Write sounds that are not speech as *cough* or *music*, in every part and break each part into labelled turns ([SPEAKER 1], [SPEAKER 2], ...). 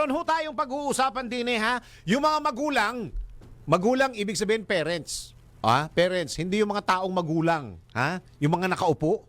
[SPEAKER 1] meron ho tayong pag-uusapan din eh ha. Yung mga magulang, magulang ibig sabihin parents. Ah, parents, hindi yung mga taong magulang, ha? Yung mga nakaupo.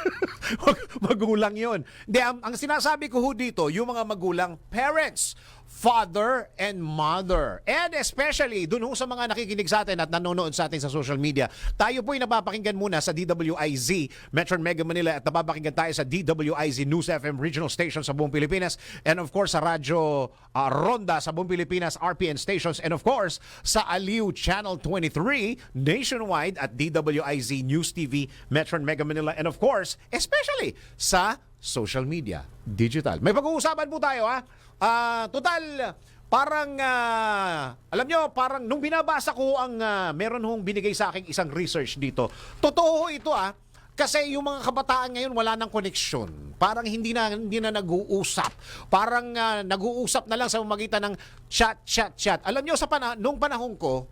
[SPEAKER 1] *laughs* magulang 'yon. Hindi ang, ang sinasabi ko ho dito, yung mga magulang, parents, father and mother. And especially dun sa mga nakikinig sa atin at nanonood sa atin sa social media. Tayo po'y napapakinggan muna sa DWIZ Metro Mega Manila at napapakinggan tayo sa DWIZ News FM regional station sa buong Pilipinas and of course sa Radyo ah, Ronda sa buong Pilipinas RPN stations and of course sa Aliw Channel 23 nationwide at DWIZ News TV Metro Mega Manila and of course especially sa social media, digital. May pag-uusapan po tayo ha. Ah, total parang ah, alam nyo, parang nung binabasa ko ang ah, meron hong binigay sa akin isang research dito. Totoo ito ah. Kasi yung mga kabataan ngayon wala nang koneksyon. Parang hindi na hindi na nag-uusap. Parang ah, nag-uusap na lang sa magitan ng chat chat chat. Alam nyo sa pana nung panahon ko,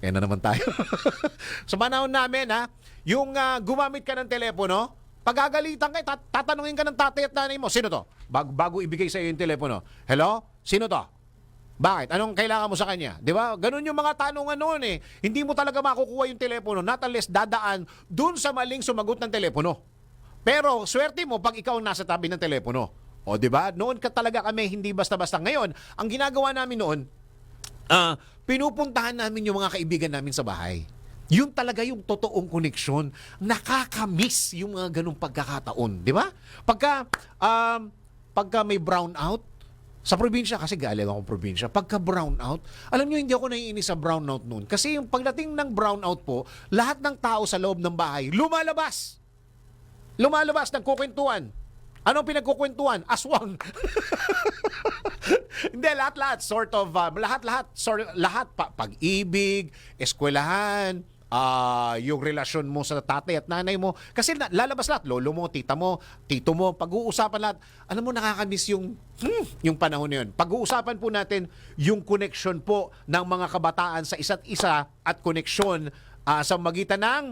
[SPEAKER 1] yan na naman tayo. *laughs* sa panahon namin ha, yung ah, gumamit ka ng telepono, pagagalitan ka, tat- tatanungin ka ng tatay at nanay mo, sino to? Bag- bago ibigay sa iyo yung telepono. Hello? Sino to? Bakit? Anong kailangan mo sa kanya? 'Di ba? Ganun yung mga tanungan noon eh. Hindi mo talaga makukuha yung telepono, not unless dadaan dun sa maling sumagot ng telepono. Pero swerte mo pag ikaw nasa tabi ng telepono. O 'di ba? Noon ka talaga kami hindi basta-basta. Ngayon, ang ginagawa namin noon, ah, pinupuntahan namin yung mga kaibigan namin sa bahay. Yun talaga yung totoong koneksyon. Nakakamiss yung mga ganong pagkakataon, di ba? Pagka, um, pagka may brownout, sa probinsya, kasi galing akong probinsya, pagka brownout, alam nyo, hindi ako naiinis sa brownout noon. Kasi yung pagdating ng brownout po, lahat ng tao sa loob ng bahay, lumalabas. Lumalabas, nagkukwentuhan. Anong pinagkukwentuhan? Aswang. *laughs* Hindi, lahat-lahat. Sort of, uh, lahat-lahat. Sort, lahat. Pa, pag-ibig, eskwelahan, ah, yung relasyon mo sa tatay at nanay mo. Kasi na, lalabas lahat. Lolo mo, tita mo, tito mo, pag-uusapan lahat. Alam mo, nakakamiss yung, hmm, yung panahon na yun. Pag-uusapan po natin yung connection po ng mga kabataan sa isa't isa at connection ah, sa magitan ng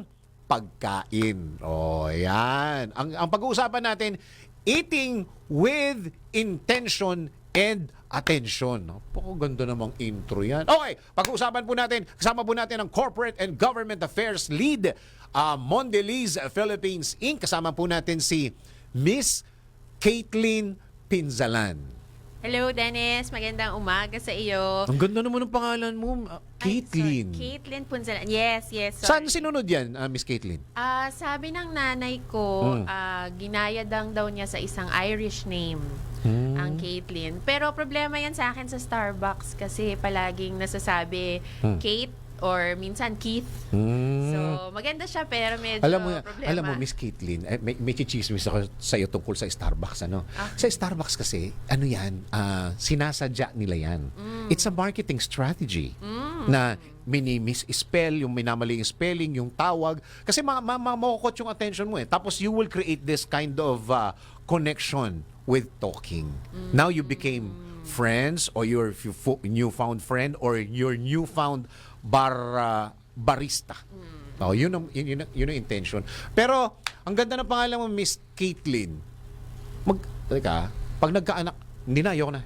[SPEAKER 1] pagkain. O, yan. Ang, ang pag-uusapan natin, eating with intention and attention. Napakaganda namang intro yan. Okay, pag-uusapan po natin, kasama po natin ang Corporate and Government Affairs Lead, uh, Mondelez Philippines Inc. Kasama po natin si Miss Caitlin Pinzalan.
[SPEAKER 2] Hello, Dennis. Magandang umaga sa iyo.
[SPEAKER 1] Ang ganda naman ng pangalan mo, uh,
[SPEAKER 2] Ay,
[SPEAKER 1] Caitlin.
[SPEAKER 2] sorry. Caitlin Punzalan. Yes, yes.
[SPEAKER 1] Saan
[SPEAKER 2] Sorry.
[SPEAKER 1] sinunod yan, uh, Miss Caitlin?
[SPEAKER 2] Ah, sabi ng nanay ko,
[SPEAKER 1] Hmm.
[SPEAKER 2] ah, ginayadang daw niya sa isang Irish name,
[SPEAKER 1] Hmm.
[SPEAKER 2] ang Caitlin. Pero problema yan sa akin sa Starbucks kasi palaging nasasabi
[SPEAKER 1] Hmm.
[SPEAKER 2] Kate or minsan Keith.
[SPEAKER 1] Hmm.
[SPEAKER 2] So, maganda siya pero medyo
[SPEAKER 1] alam mo,
[SPEAKER 2] problema.
[SPEAKER 1] alam mo, Miss Caitlin, eh, may, may chichismis ako sa iyo tungkol sa Starbucks. Ano? Sa Starbucks kasi, ano yan, ah, sinasadya nila yan.
[SPEAKER 2] Mm.
[SPEAKER 1] It's a marketing strategy na minimis-spell, yung minamali yung spelling, yung tawag. Kasi ma ma ma yung attention mo eh. Tapos you will create this kind of ah, connection with talking. Now you became friends or your newfound friend or your newfound bar ah, barista. Oh, yun ang yun, yun, yun ang intention. Pero ang ganda ng pangalan mo Miss Caitlin. Mag teka, pag nagkaanak, hindi na ayoko na.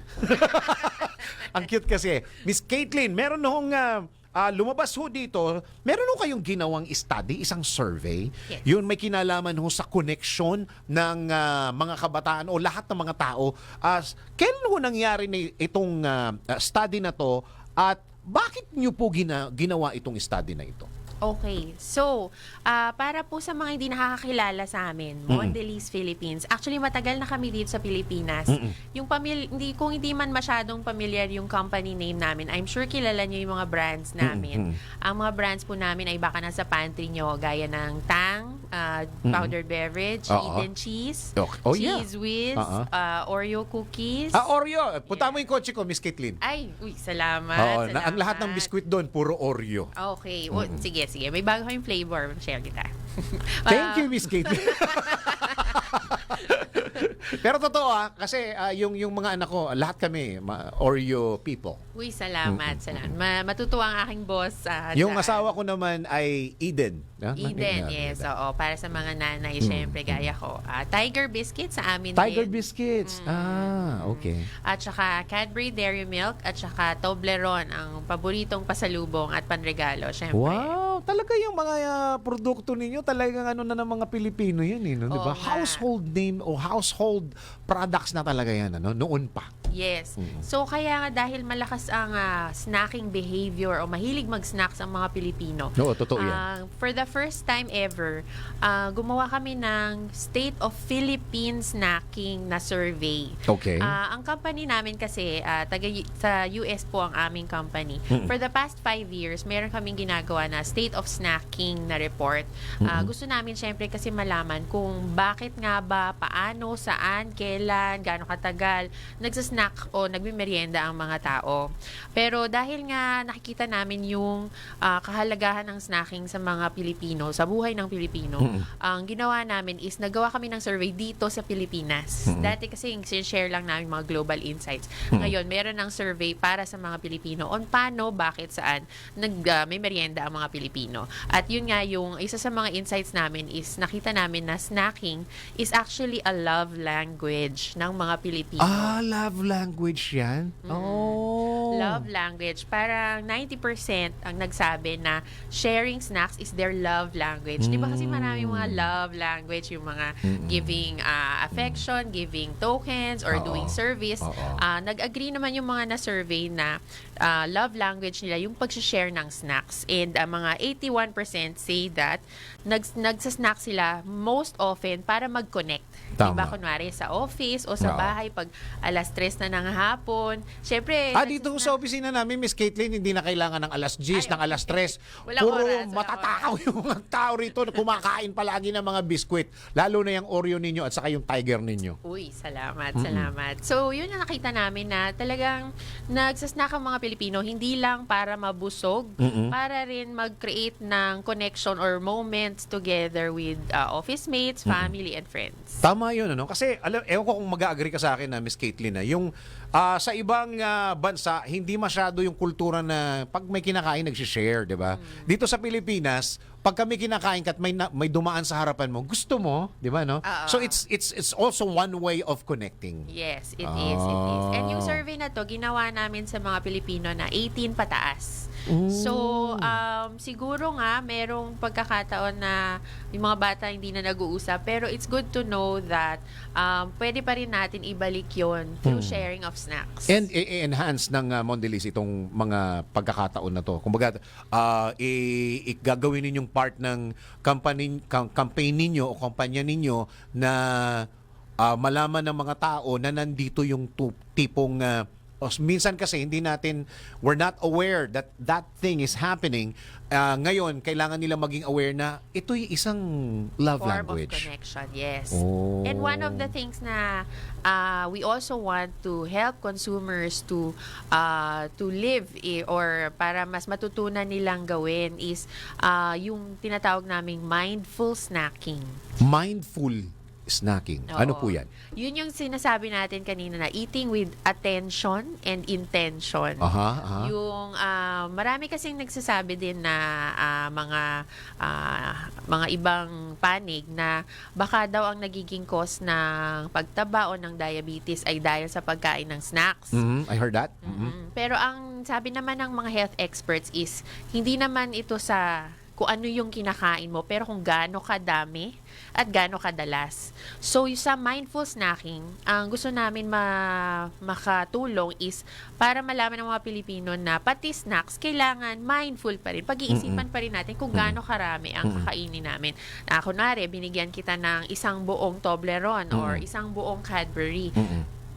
[SPEAKER 1] *laughs* ang cute kasi. Miss Caitlin, meron nung ah, ah, lumabas ho dito, meron ho kayong ginawang study, isang survey.
[SPEAKER 2] Yes.
[SPEAKER 1] Yun may kinalaman ho sa connection ng ah, mga kabataan o lahat ng mga tao. As kailan ho nangyari na itong ah, study na to at bakit niyo po gina- ginawa itong study na ito?
[SPEAKER 2] Okay. So, ah, para po sa mga hindi nakakakilala sa amin, Mondelez Philippines. Actually, matagal na kami dito sa Pilipinas. Yung pamilya, hindi, kung hindi man masyadong familiar yung company name namin, I'm sure kilala niyo yung mga brands namin. Ang mga brands po namin ay baka nasa pantry nyo, gaya ng Tang, ah, powdered beverage,
[SPEAKER 1] Oo.
[SPEAKER 2] Eden Cheese,
[SPEAKER 1] Okay. Oh, yeah.
[SPEAKER 2] Cheese Whiz,
[SPEAKER 1] Oo.
[SPEAKER 2] ah, Oreo cookies.
[SPEAKER 1] Ah, Oreo. Punta mo yung kotse ko, Miss Caitlin.
[SPEAKER 2] Ay, uy, salamat.
[SPEAKER 1] Oo, na, ang
[SPEAKER 2] salamat.
[SPEAKER 1] lahat ng biskwit doon, puro Oreo.
[SPEAKER 2] Okay. O, sige, sige. May bago kayong flavor. Share kita. *laughs*
[SPEAKER 1] Thank
[SPEAKER 2] Ah,
[SPEAKER 1] you, Miss Caitlin. *laughs* Pero totoo ah, kasi ah, yung yung mga anak ko, lahat kami ma- Oreo people.
[SPEAKER 2] Uy, salamat. salamat. Ma- matutuwa ang aking boss. ah,
[SPEAKER 1] Yung
[SPEAKER 2] dyan.
[SPEAKER 1] asawa ko naman ay Eden. Yeah?
[SPEAKER 2] Eden,
[SPEAKER 1] Nag-
[SPEAKER 2] yes. Oo, para sa mga nanay, syempre, gaya ko. Ah, Tiger Biscuit sa amin
[SPEAKER 1] Hmm. Tiger
[SPEAKER 2] din.
[SPEAKER 1] biscuits. Ah, okay.
[SPEAKER 2] At saka Cadbury Dairy Milk at saka Toblerone, ang paboritong pasalubong at panregalo, syempre.
[SPEAKER 1] Wow, talaga yung mga ah, produkto ninyo, talagang ano na ng mga Pilipino yan, eh, no? 'di ba? Household name o household products na talaga yan, ano? Noon pa.
[SPEAKER 2] Yes.
[SPEAKER 1] Mm.
[SPEAKER 2] So kaya nga dahil malakas ang ah, snacking behavior o mahilig mag-snacks ang mga Pilipino.
[SPEAKER 1] Oo, totoo yan.
[SPEAKER 2] ah, for the first time ever, ah, gumawa kami ng State of Philippine Snacking na survey.
[SPEAKER 1] Okay.
[SPEAKER 2] Ah, ang company namin kasi, ah, taga sa US po ang aming company. For the past five years, meron kaming ginagawa na State of Snacking na report. Ah, Gusto namin syempre kasi malaman kung bakit nga ba, paano, saan, kailan, gaano katagal, nagsasnack o nagmimerienda ang mga tao. Pero dahil nga nakikita namin yung ah, kahalagahan ng snacking sa mga Pilipino, sa buhay ng Pilipino, ang ginawa namin is nagawa kami ng survey dito sa Pilipinas. Dati kasi share lang namin mga global insights. Ngayon, meron ng survey para sa mga Pilipino on paano, bakit, saan nag may merienda ang mga Pilipino. At yun nga yung isa sa mga insights namin is nakita namin na snacking is actually a love language ng mga Pilipino.
[SPEAKER 1] Ah, love language yan? Oh.
[SPEAKER 2] Love language. Parang 90% ang nagsabi na sharing snacks is their love language. Di ba kasi marami mga love language, yung mga giving ah, affection, giving tokens, or
[SPEAKER 1] Oo.
[SPEAKER 2] doing service.
[SPEAKER 1] Oo.
[SPEAKER 2] Ah, nag-agree naman yung mga na-survey na ah, love language nila yung pag-share ng snacks. And ang mga 81% say that nags nagsasnack sila most often para mag-connect.
[SPEAKER 1] Tama.
[SPEAKER 2] Diba? Kunwari sa office o sa
[SPEAKER 1] Oo.
[SPEAKER 2] bahay pag alas 3 na ng hapon. Siyempre,
[SPEAKER 1] Ah, dito
[SPEAKER 2] nagsasnack-
[SPEAKER 1] sa opisina namin, Miss Caitlin, hindi na kailangan ng alas 10,
[SPEAKER 2] Ay,
[SPEAKER 1] ng alas 3.
[SPEAKER 2] Walang
[SPEAKER 1] Puro
[SPEAKER 2] oras, walang
[SPEAKER 1] matatakaw yung mga tao rito na kumakain palagi ng mga biskwit. Lalo na yung Oreo ninyo at saka yung Tiger ninyo.
[SPEAKER 2] Uy, salamat, salamat. So, yun ang nakita namin na talagang nagsasnack ang mga Pilipino hindi lang para mabusog, para rin mag-create ng connection or moments together with uh, office mates, family, and friends.
[SPEAKER 1] Tama yun, ano? Kasi, alam, ewan ko kung mag-agree ka sa akin na, Miss Caitlin, na yung ah, sa ibang ah, bansa, hindi masyado yung kultura na pag may kinakain, nagsishare, di ba? Dito sa Pilipinas, pag kami kinakain ka at may, na- may dumaan sa harapan mo, gusto mo, di ba, no?
[SPEAKER 2] Oo.
[SPEAKER 1] So, it's, it's, it's also one way of connecting.
[SPEAKER 2] Yes, it is, it is. And yung
[SPEAKER 1] Ah.
[SPEAKER 2] survey na to, ginawa namin sa mga Pilipino na 18 pataas. So, um, siguro nga, merong pagkakataon na yung mga bata hindi na nag-uusap. Pero it's good to know that um, pwede pa rin natin ibalik yon through sharing of snacks.
[SPEAKER 1] And i-enhance ng uh, Mondelez itong mga pagkakataon na to. Kumbaga, uh, i- i- gagawin ninyong part ng company, campaign ninyo o kumpanya ninyo na uh, malaman ng mga tao na nandito yung tipong uh, minsan kasi hindi natin we're not aware that that thing is happening. Uh, ngayon, kailangan nila maging aware na ito'y isang love
[SPEAKER 2] form
[SPEAKER 1] language.
[SPEAKER 2] of connection, yes.
[SPEAKER 1] Oh.
[SPEAKER 2] And one of the things na uh, we also want to help consumers to uh, to live eh, or para mas matutunan nilang gawin is uh, yung tinatawag naming mindful snacking.
[SPEAKER 1] Mindful snacking. Ano
[SPEAKER 2] Oo.
[SPEAKER 1] po yan?
[SPEAKER 2] Yun yung sinasabi natin kanina na eating with attention and intention.
[SPEAKER 1] Aha, aha.
[SPEAKER 2] Yung ah, marami kasing nagsasabi din na ah, mga ah, mga ibang panig na baka daw ang nagiging cause ng pagtaba o ng diabetes ay dahil sa pagkain ng snacks.
[SPEAKER 1] Mhm, I heard that. Mhm.
[SPEAKER 2] Mm. Pero ang sabi naman ng mga health experts is hindi naman ito sa kung ano yung kinakain mo, pero kung gaano kadami at gaano kadalas. So, yung sa mindful snacking, ang gusto namin ma makatulong is para malaman ng mga Pilipino na pati snacks, kailangan mindful pa rin. Pag-iisipan pa rin natin kung gaano karami ang kakainin namin. Na, kunwari, binigyan kita ng isang buong Toblerone or isang buong Cadbury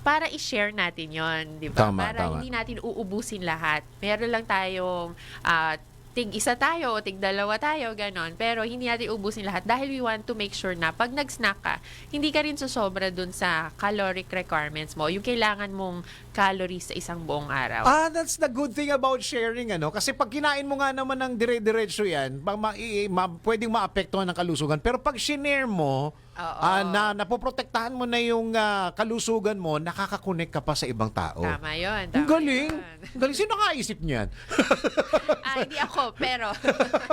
[SPEAKER 2] para i-share natin yon, di ba?
[SPEAKER 1] Tama,
[SPEAKER 2] para
[SPEAKER 1] tama.
[SPEAKER 2] hindi natin uubusin lahat. Meron lang tayong ah, tig isa tayo o tig dalawa tayo, ganon. Pero hindi natin ubusin lahat dahil we want to make sure na pag nag-snack ka, hindi ka rin susobra dun sa caloric requirements mo, yung kailangan mong calories sa isang buong araw.
[SPEAKER 1] Ah, that's the good thing about sharing, ano? Kasi pag kinain mo nga naman ng dire-diretso yan, ma- ma- i- ma- pwedeng maapektuhan ng kalusugan. Pero pag shinare mo,
[SPEAKER 2] Oo.
[SPEAKER 1] ah, na napoprotektahan mo na yung ah, kalusugan mo, nakakakonek ka pa sa ibang tao.
[SPEAKER 2] Tama yun.
[SPEAKER 1] Ang
[SPEAKER 2] Tama
[SPEAKER 1] galing.
[SPEAKER 2] yun.
[SPEAKER 1] Ang galing. Sino nakaisip niyan? *laughs*
[SPEAKER 2] ah, hindi ako, pero...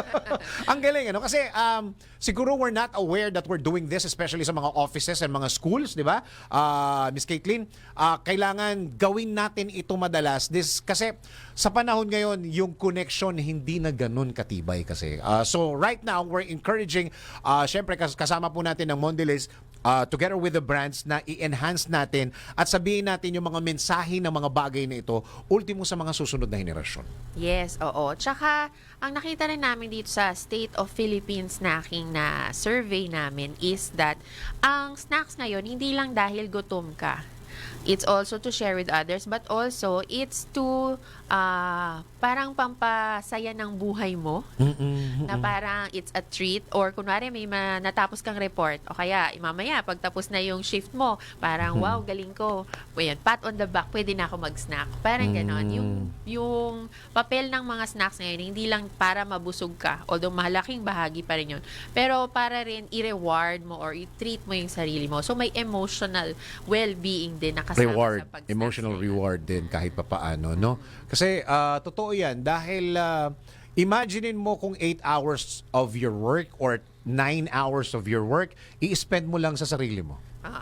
[SPEAKER 2] *laughs*
[SPEAKER 1] Ang galing, ano? Kasi um, siguro we're not aware that we're doing this, especially sa mga offices and mga schools, di ba? Ah, Miss Caitlin, ah, kailangan gawin natin ito madalas. This, kasi sa panahon ngayon, yung connection hindi na ganun katibay kasi. Ah, so right now, we're encouraging, uh, syempre kas- kasama po natin ng Mondelez, uh, together with the brands na i-enhance natin at sabihin natin yung mga mensahe ng mga bagay na ito, ultimo sa mga susunod na henerasyon.
[SPEAKER 2] Yes, oo. Tsaka, ang nakita rin namin dito sa State of Philippines Snacking na survey namin is that ang snacks ngayon, hindi lang dahil gutom ka. It's also to share with others, but also it's to ah, parang pampasaya ng buhay mo. Na parang it's a treat or kunwari may ma- natapos kang report o kaya mamaya pagtapos na yung shift mo, parang wow, galing ko. O yan, pat on the back, pwede na ako mag-snack. Parang ganon. Yung, yung papel ng mga snacks ngayon, hindi lang para mabusog ka, although malaking bahagi pa rin yun, pero para rin i-reward mo or i-treat mo yung sarili mo. So may emotional well-being din na kasama
[SPEAKER 1] reward,
[SPEAKER 2] sa pag
[SPEAKER 1] emotional reward din kahit papaano, no? Kasi ah, totoo 'yan. Dahil ah, imaginein mo kung 8 hours of your work or 9 hours of your work, i-spend mo lang sa sarili mo.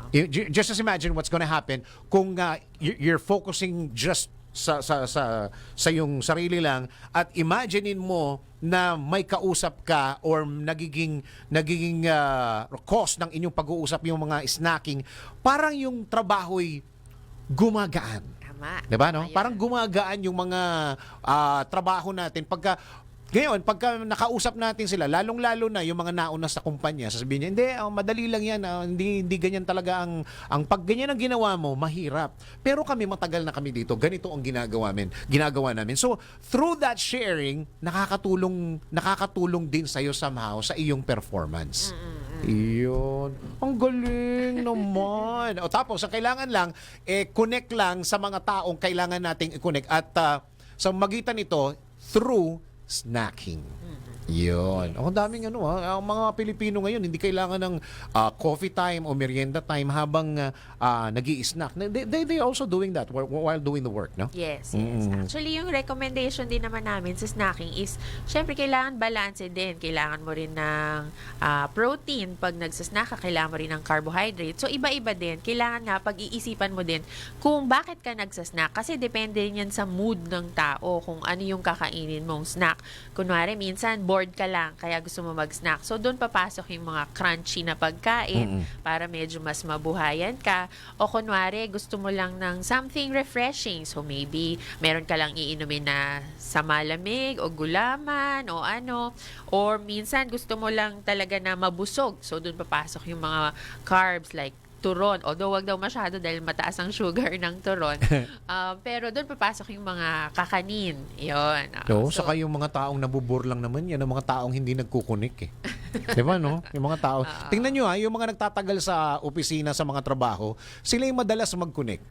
[SPEAKER 1] Ju- Just as imagine what's gonna happen kung y- you're focusing just sa sa sa sa yung sarili lang at imaginein mo na may kausap ka or nagiging nagiging ah, cause ng inyong pag-uusap yung mga snacking parang yung trabaho'y gumagaan
[SPEAKER 2] Tama.
[SPEAKER 1] 'Di ba no?
[SPEAKER 2] Ayun.
[SPEAKER 1] Parang gumagaan yung mga ah, trabaho natin pagka ngayon, pagka nakausap natin sila, lalong-lalo na yung mga nauna sa kumpanya, sasabihin niya, hindi, ah, madali lang yan, ah, hindi, hindi ganyan talaga ang, ang pag ganyan ang ginawa mo, mahirap. Pero kami, matagal na kami dito, ganito ang ginagawa namin. Ginagawa namin. So, through that sharing, nakakatulong, nakakatulong din sa'yo somehow sa iyong performance. Iyon. Ang galing naman. O tapos, ang kailangan lang, eh, connect lang sa mga taong kailangan nating i-connect. At ah, sa magitan nito, through snacking. Yun. Ang daming ano ha, ang mga Pilipino ngayon hindi kailangan ng ah, coffee time o merienda time habang uh, nag snack They, they, they also doing that while, doing the work, no?
[SPEAKER 2] Yes, yes. Actually, yung recommendation din naman namin sa snacking is, syempre, kailangan balance din. Kailangan mo rin ng ah, protein. Pag nagsasnack ka, kailangan mo rin ng carbohydrate. So, iba-iba din. Kailangan nga, pag-iisipan mo din kung bakit ka nagsasnack. Kasi depende rin yan sa mood ng tao kung ano yung kakainin mong snack. Kunwari, minsan, bored ka lang, kaya gusto mo mag-snack. So, doon papasok yung mga crunchy na pagkain para medyo mas mabuhayan ka. O kunwari, gusto mo lang ng something refreshing. So, maybe meron ka lang iinumin na sa malamig o gulaman o ano. Or minsan, gusto mo lang talaga na mabusog. So, doon papasok yung mga carbs like turon. Although wag daw masyado dahil mataas ang sugar ng turon. *laughs* Ah, pero doon papasok yung mga kakanin. Yun. Ah,
[SPEAKER 1] Oo,
[SPEAKER 2] so-
[SPEAKER 1] saka yung mga taong nabubur lang naman yan, ang mga taong hindi nagkukunik eh. *laughs* Di ba, no? Yung mga tao. Tingnan nyo ha, yung mga nagtatagal sa opisina sa mga trabaho, sila yung madalas mag-connect.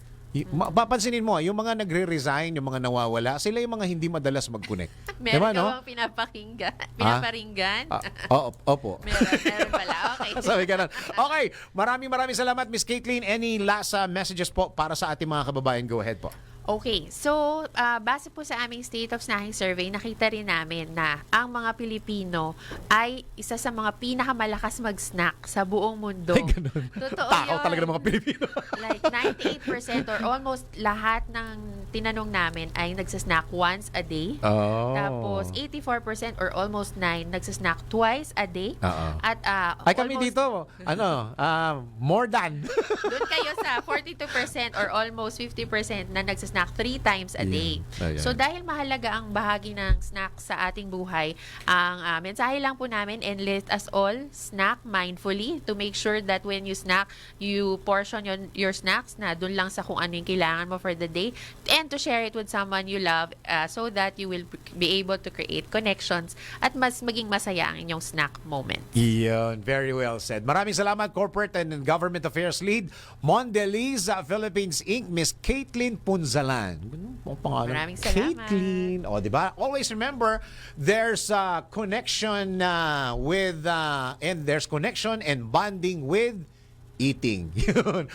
[SPEAKER 1] Ma- Papansinin mo, ha, yung mga nagre-resign, yung mga nawawala, sila yung mga hindi madalas mag-connect. *laughs*
[SPEAKER 2] Meron
[SPEAKER 1] ba,
[SPEAKER 2] ka
[SPEAKER 1] no?
[SPEAKER 2] bang pinapakinggan? Pinaparinggan?
[SPEAKER 1] Ah, oo, opo. *laughs*
[SPEAKER 2] meron, meron pala. Okay. *laughs*
[SPEAKER 1] Sabi ganun. Okay, maraming maraming salamat Miss Caitlin. Any last uh, messages po para sa ating mga kababayan? Go ahead po.
[SPEAKER 2] Okay, so ah, base po sa aming State of Snacking Survey, nakita rin namin na ang mga Pilipino ay isa sa mga pinakamalakas mag-snack sa buong mundo.
[SPEAKER 1] Ay, ganun.
[SPEAKER 2] Totoo
[SPEAKER 1] Takaw
[SPEAKER 2] yun.
[SPEAKER 1] talaga ng mga Pilipino. *laughs*
[SPEAKER 2] like 98% or almost lahat ng tinanong namin ay nagsasnack once a day.
[SPEAKER 1] oh.
[SPEAKER 2] Tapos 84% or almost 9 nagsasnack twice a day.
[SPEAKER 1] Oo.
[SPEAKER 2] At ah,
[SPEAKER 1] Ay kami
[SPEAKER 2] almost-
[SPEAKER 1] dito, ano, ah, more than.
[SPEAKER 2] Doon kayo sa 42% or almost 50% na nagsasnack three times a day.
[SPEAKER 1] Ayan.
[SPEAKER 2] So dahil mahalaga ang bahagi ng snack sa ating buhay, ang ah, mensahe lang po namin and let us all snack mindfully to make sure that when you snack, you portion your, your snacks na doon lang sa kung ano yung kailangan mo for the day and to share it with someone you love ah, so that you will be able to create connections at mas maging masaya ang inyong snack moment.
[SPEAKER 1] Iyon, very well said. Maraming salamat, Corporate and Government Affairs Lead, Mondeliz uh, Philippines Inc., Miss Caitlin Punzalan. Galan. Ganun po ang pangalan.
[SPEAKER 2] Maraming salamat.
[SPEAKER 1] Caitlin. O, di ba? Always remember, there's a connection uh, with, uh, and there's connection and bonding with eating. *laughs* Yun.